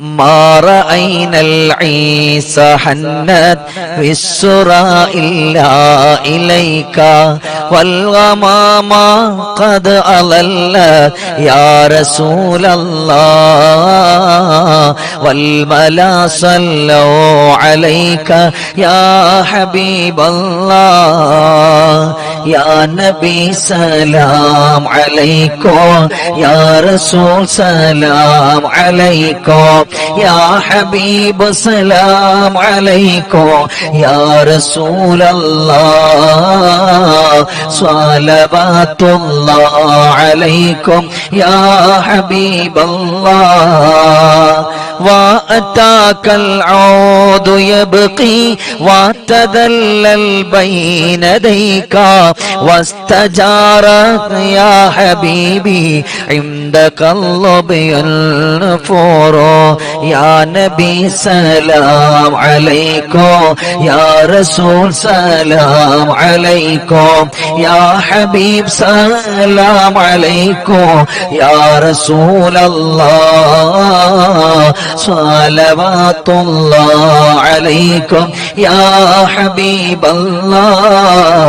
ما رأينا العيسى حنت بالسرى إلا إليك والغمام قد أضلت يا رسول الله والملا صلوا عليك يا حبيب الله يا نبي سلام عليكم يا رسول سلام عليكم يا حبيب سلام عليكم يا رسول الله صلوات الله عليكم يا حبيب الله وأتاك العود يبقي وتذلل بين يديك واستجارك يا حبيبي عندك اللبي النفور يا نبي سلام عليكم. يا رسول سلام عليكم. يا حبيب سلام عليكم. يا رسول الله صلوات الله عليكم. يا حبيب الله.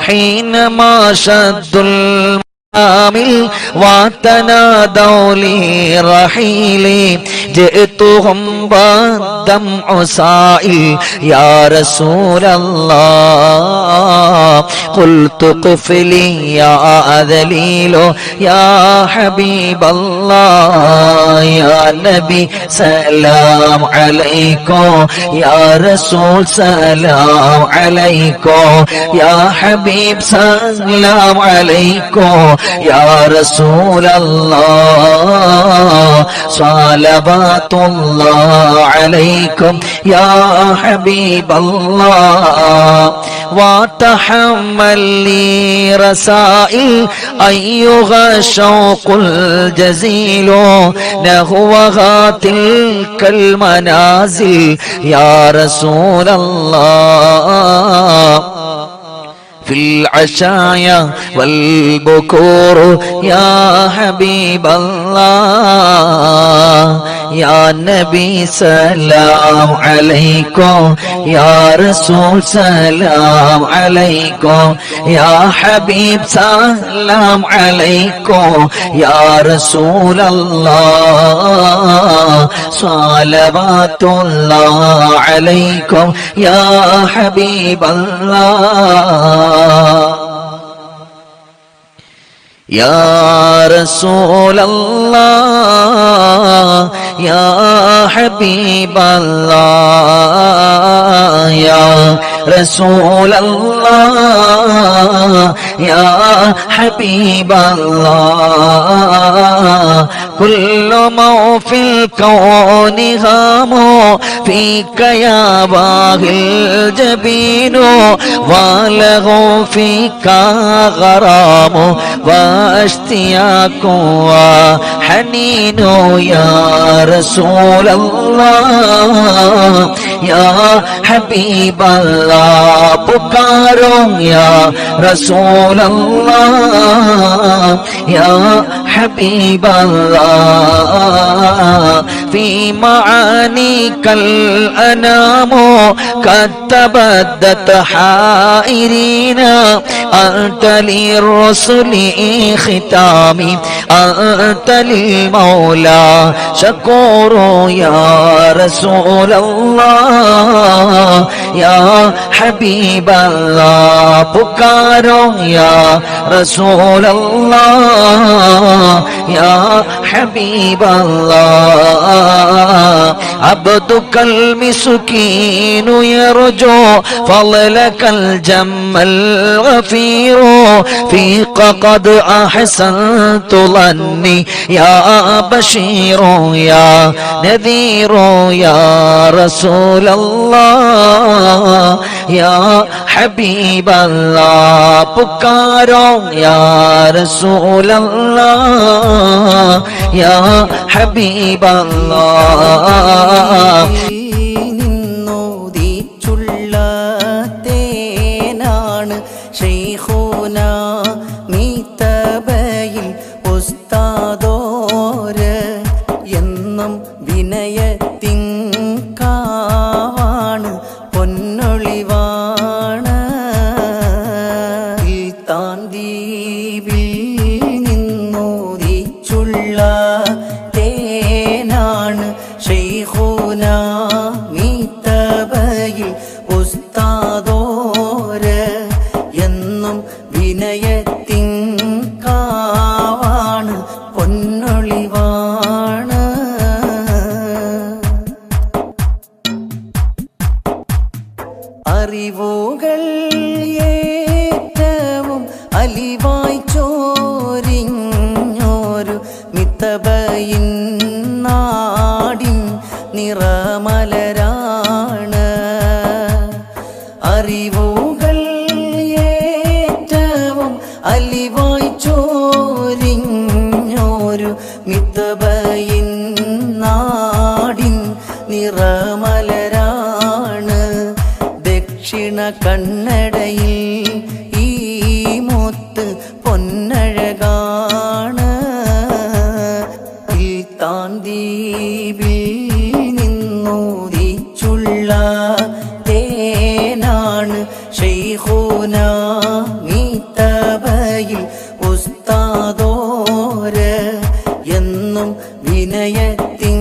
حينما شد العامل وتنادوا لي رحيلي جئتهم والدمع سائل يا رسول الله. قلت قفلي يا ذليل يا حبيب الله. يا نبي سلام عليكم يا رسول سلام عليكم يا حبيب سلام عليكم. يا رسول الله صلوات الله عليكم. يا حبيب الله وتحمل لي رسائل. أيها الشوق الجزيل نهوها تلك المنازل. يا رسول الله في العشايا والبكور يا حبيب الله يا نبي سلام عليكم يا رسول سلام عليكم يا حبيب سلام عليكم يا رسول الله صلوات الله عليكم يا حبيب الله يا رسول الله يا حبيب الله يا رسول الله يا حبيب الله. كل ما في الكون هام فيك يا باغي الجبين وله فيك غرام واشتياق وحنين يا റസൂലല്ലാ الله يا حبيب الله بكارو يا رسول الله يا حبيب الله في معانيك الأنام قد تبدت حائرين أنت للرسل ختامي أنت للمولى شكور يا رسول الله يا حبيب الله بكارو يا رسول الله يا حبيب الله. عبدك المسكين يرجو فضلك الجم الغفير. فيك قد أحسنت ظني يا بشير يا نذير يا رسول الله يا حبيب الله بكارو يا رسول الله يا حبيب الله ചോരിഞ്ഞോരു മിത്തബയിൻ നാടിൻ നിറമലരാണ് ദക്ഷിണ കണ്ണടയിൽ വിനയത്തിൻ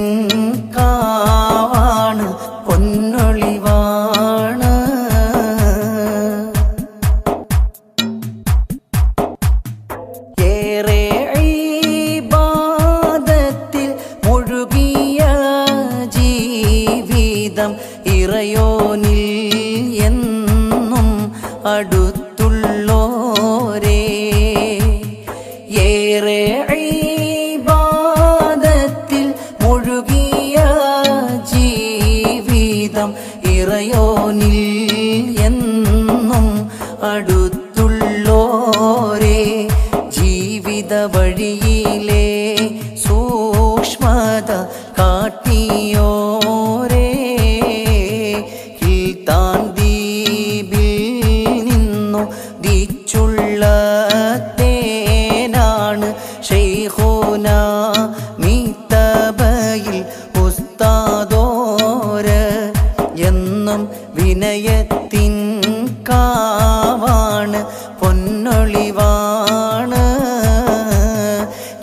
ഈബാദത്തിൽ താതോര് എന്നും വിനയത്തിൻ കാവാണ് പൊന്നൊളിവാണ്.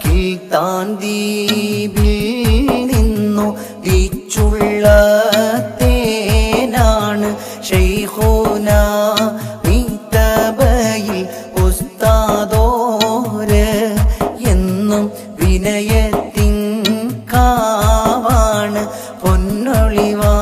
കിൽത്താൻ ദ്വീപിൽ നിന്നു തിച്ചുള്ള olivo.